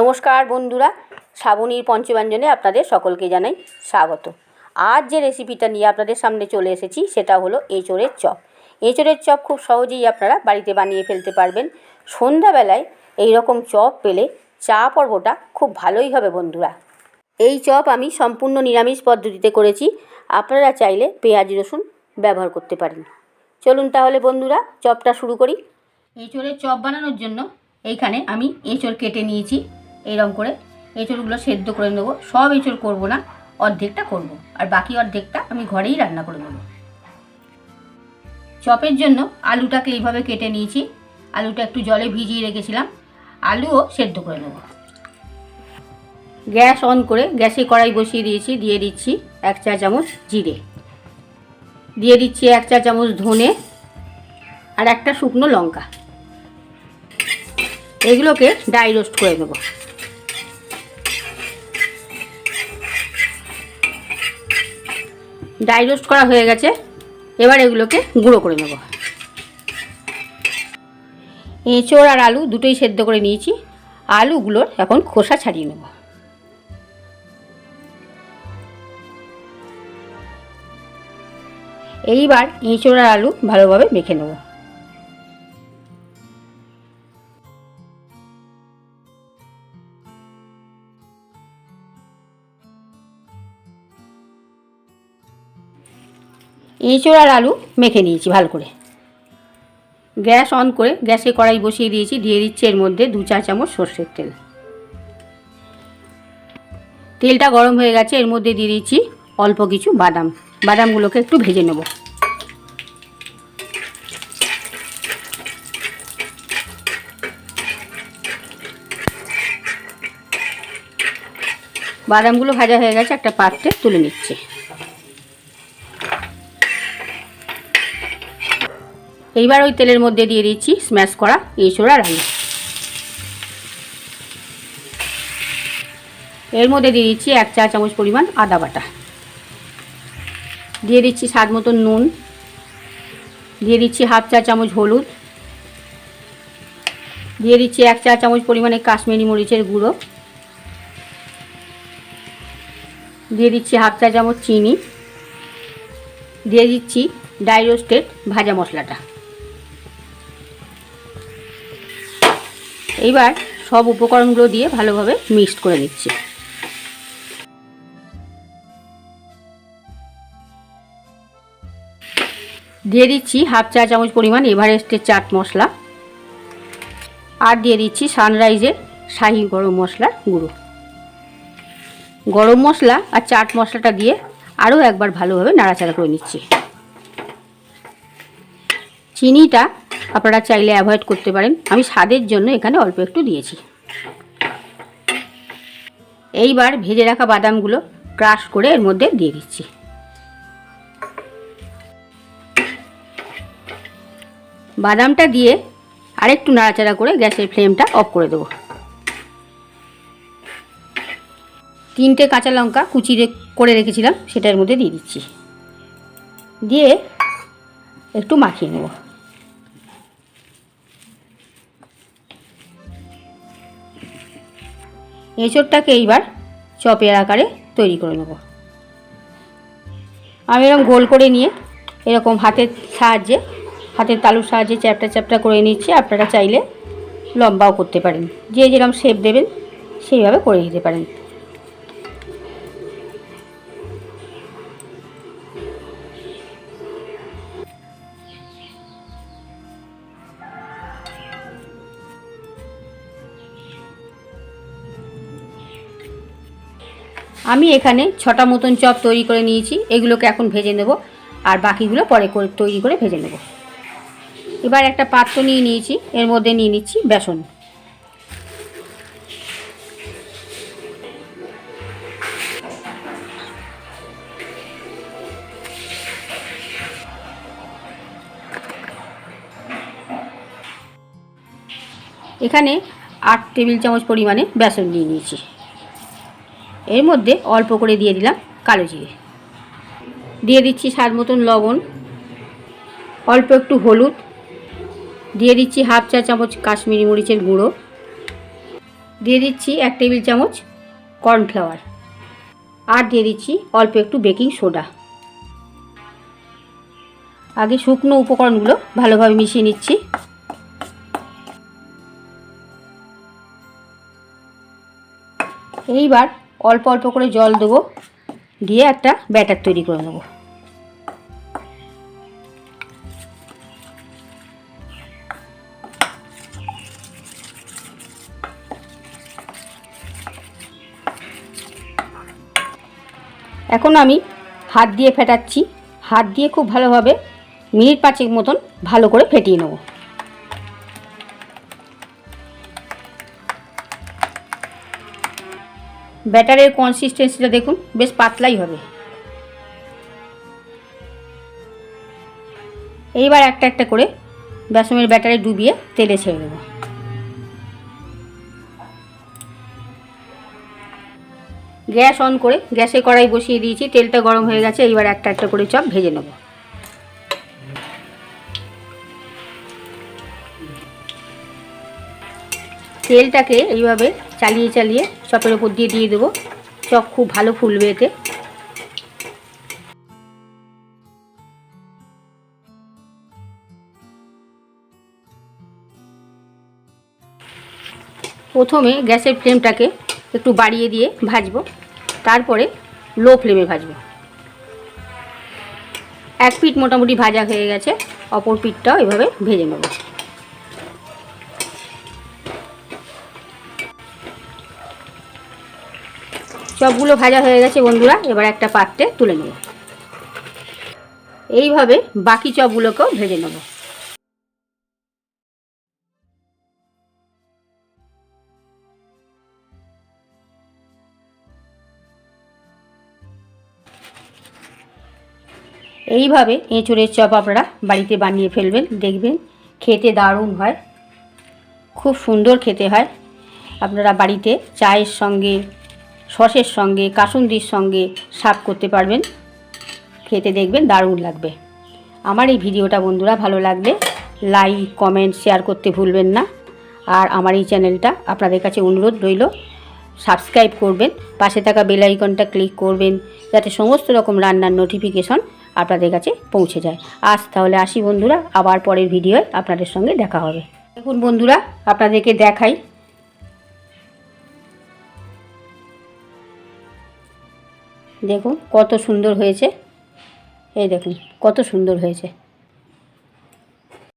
নমস্কার বন্ধুরা, শ্রাবণীর পঞ্চব্যঞ্জনে আপনাদের সকলকে জানাই স্বাগত। আজ যে রেসিপিটা নিয়ে আপনাদের সামনে চলে এসেছি, সেটা হলো এঁচোড়ের চপ। এঁচোড়ের চপ খুব সহজেই আপনারা বাড়িতে বানিয়ে ফেলতে পারবেন। সন্ধ্যাবেলায় এই রকম চপ পেলে চা পর্বটা খুব ভালোই হবে বন্ধুরা। এই চপ আমি সম্পূর্ণ নিরামিষ পদ্ধতিতে করেছি। আপনারা চাইলে পেঁয়াজ, রসুন ব্যবহার করতে পারেন। চলুন তাহলে বন্ধুরা, চপটা শুরু করি। এঁচোড়ের চপ বানানোর জন্য এইখানে আমি এঁচোড় কেটে নিয়েছি। এইরকম করে এঁচোড়গুলো সেদ্ধ করে নেব। সব এঁচোড় করব না, অর্ধেকটা করব। আর বাকি অর্ধেকটা আমি ঘরেই রান্না করে নেব। চপের জন্য আলুটাকে এইভাবে কেটে নিয়েছি। আলুটা একটু জলে ভিজিয়ে রেখেছিলাম। আলুও সেদ্ধ করে নেব। গ্যাস অন করে গ্যাসে কড়াই বসিয়ে দিয়েছি, দিয়ে দিচ্ছি এক চা চামচ জিরে। দিয়ে দিচ্ছি এক চা চামচ ধনে আর একটা শুকনো লঙ্কা। এগুলোকে ডাই রোস্ট করে নেব। ডাই রোস্ট করা হয়ে গেছে। এবার এগুলোকে গুঁড়ো করে নেব। এঁচোড় আর আলু দুটোই সেদ্ধ করে নিয়েছি। আলুগুলোর এখন খোসা ছাড়িয়ে নেব। এইবার এঁচোড় আর আলু ভালোভাবে মেখে নেব। এঁচোড় আর আলু মেখে নিয়েছি ভালো করে। গ্যাস অন করে গ্যাসে কড়াই বসিয়ে দিয়েছি, দিয়ে দিচ্ছি এর মধ্যে দু চা চামচ সর্ষের তেল। তেলটা গরম হয়ে গেছে, এর মধ্যে দিয়ে দিচ্ছি অল্প কিছু বাদাম। বাদামগুলোকে একটু ভেজে নেব। বাদামগুলো ভাজা হয়ে গেছে, একটা পাত্রে তুলে নিচ্ছে। এইবার ওই তেলের মধ্যে দিয়ে দিচ্ছি স্ম্যাশ করা এঁচোড় আলু। এর মধ্যে দিয়ে দিচ্ছি এক চা চামচ পরিমাণ আদা বাটা। দিয়ে দিচ্ছি স্বাদ মতন নুন। দিয়ে দিচ্ছি হাফ চা চামচ হলুদ। দিয়ে দিচ্ছি এক চা চামচ পরিমাণে কাশ্মীরি মরিচের গুঁড়ো। দিয়ে দিচ্ছি হাফ চা চামচ চিনি। দিয়ে দিচ্ছি ডাই রোস্টেড ভাজা মশলাটা। এইবার সব উপকরণগুলো দিয়ে ভালোভাবে মিক্সড করে নিচ্ছি। দিয়ে দিচ্ছি হাফ চা চামচ পরিমাণ এভারেস্টের চাট মশলা আর দিয়ে দিচ্ছি সানরাইজের শাহি গরম মশলার গুঁড়ো। গরম মশলা আর চাট মশলাটা দিয়ে আরও একবার ভালোভাবে নাড়াচাড়া করে নিচ্ছি। চিনিটা আপনারা চাইলে অ্যাভয়েড করতে পারেন। আমি স্বাদের জন্য এখানে অল্প একটু দিয়েছি। এইবার ভেজে রাখা বাদামগুলো ক্রাশ করে এর মধ্যে দিয়ে দিচ্ছি। বাদামটা দিয়ে আরেকটু নাড়াচাড়া করে গ্যাসের ফ্লেমটা অফ করে দেবো। তিনটে কাঁচা লঙ্কা কুচি করে রেখেছিলাম, সেটার মধ্যে দিয়ে দিচ্ছি। দিয়ে একটু মাখিয়ে নেব। এঁচড়টাকে এইবার চপের আকারে তৈরি করে নেব। আমি এরকম গোল করে নিয়ে এরকম হাতের সাহায্যে, হাতের তালুর সাহায্যে চ্যাপটা চ্যাপটা করে নিচ্ছি। আপনারা চাইলে লম্বাও করতে পারেন। যে যেরকম শেপ দেবেন, সেইভাবে করে দিতে পারেন। আমি এখানে ছটা মতন চপ তৈরি করে নিয়েছি, এগুলোকে এখন ভেজে নেব, আর বাকিগুলো পরে করে তৈরি করে ভেজে নেব। এবার একটা পাত্র নিয়ে নিয়েছি, এর মধ্যে নিয়ে নিচ্ছি বেসন। এখানে আট টেবিল চামচ পরিমাণে বেসন নিয়ে নিয়েছি। এর মধ্যে অল্প করে দিয়ে দিলাম কালো জিরে। দিয়ে দিচ্ছি স্বাদ মতন লবণ, অল্প একটু হলুদ, দিয়ে দিচ্ছি হাফ চা চামচ কাশ্মীরি মরিচের গুঁড়ো, দিয়ে দিচ্ছি এক টেবিল চামচ কর্নফ্লাওয়ার, আর দিয়ে দিচ্ছি অল্প একটু বেকিং সোডা। আগে শুকনো উপকরণগুলো ভালোভাবে মিশিয়ে নিচ্ছি। এইবার অল্প অল্প করে জল দেবো, দিয়ে একটা ব্যাটার তৈরি করে নেব। এখন আমি হাত দিয়ে ফেটাচ্ছি, হাত দিয়ে খুব ভালোভাবে মিনিট পাঁচেক মতন ভালো করে ফেটিয়ে নেব। ব্যাটারের কনসিস্টেন্সিটা দেখুন, বেশ পাতলাই হবে। এইবার একটা একটা করে বেসমের ব্যাটারে ডুবিয়ে তেলে ছেড়ে দেবো। গ্যাস অন করে, গ্যাসে কড়াই বসিয়ে দিয়েছি, তেলটা গরম হয়ে গেছে, এইবার একটা একটা করে চপ ভেজে নেব। তেলটাকে এইভাবে চালিয়ে চালিয়ে চপের ওপর দিয়ে দিয়ে দেবো। চপ খুব ভালো ফুলবে এতে। প্রথমে গ্যাসের ফ্লেমটাকে একটু বাড়িয়ে দিয়ে ভাজবো। তারপরে লো ফ্লেমে ভাজবো। এক পিঠ মোটামুটি ভাজা হয়ে গেছে। অপর পিঠটাও এভাবে ভেজে নেব। সবগুলো ভাজা হয়ে গেছে বন্ধুরা, এবার একটা পাত্রে তুলে নেব। এইভাবে বাকি চপগুলোকেও ভেজে নেব। এইভাবে এঁচড়ের চপ আপনারা বাড়িতে বানিয়ে ফেলবেন, দেখবেন খেতে দারুণ হয়। খুব সুন্দর খেতে হয়। আপনারা বাড়িতে চায়ের সঙ্গে সসের সঙ্গে, কাসুন্দির সঙ্গে সার্ভ করতে পারবেন। খেতে দেখবেন দারুণ লাগবে। আমার এই ভিডিওটা বন্ধুরা ভালো লাগলে লাইক কমেন্ট শেয়ার করতে ভুলবেন না। আর আমার এই চ্যানেলটা আপনাদের কাছে অনুরোধ রইল সাবস্ক্রাইব করবেন, পাশে থাকা বেল আইকনটা ক্লিক করবেন, যাতে সমস্ত রকম রান্নার নোটিফিকেশন আপনাদের কাছে পৌঁছে যায়। আজ তাহলে আসি বন্ধুরা, আবার পরের ভিডিওয় আপনাদের সঙ্গে দেখা হবে। দেখুন বন্ধুরা, আপনাদেরকে দেখাই দেখুন কত সুন্দর হয়েছে। এই দেখুন কত সুন্দর হয়েছে।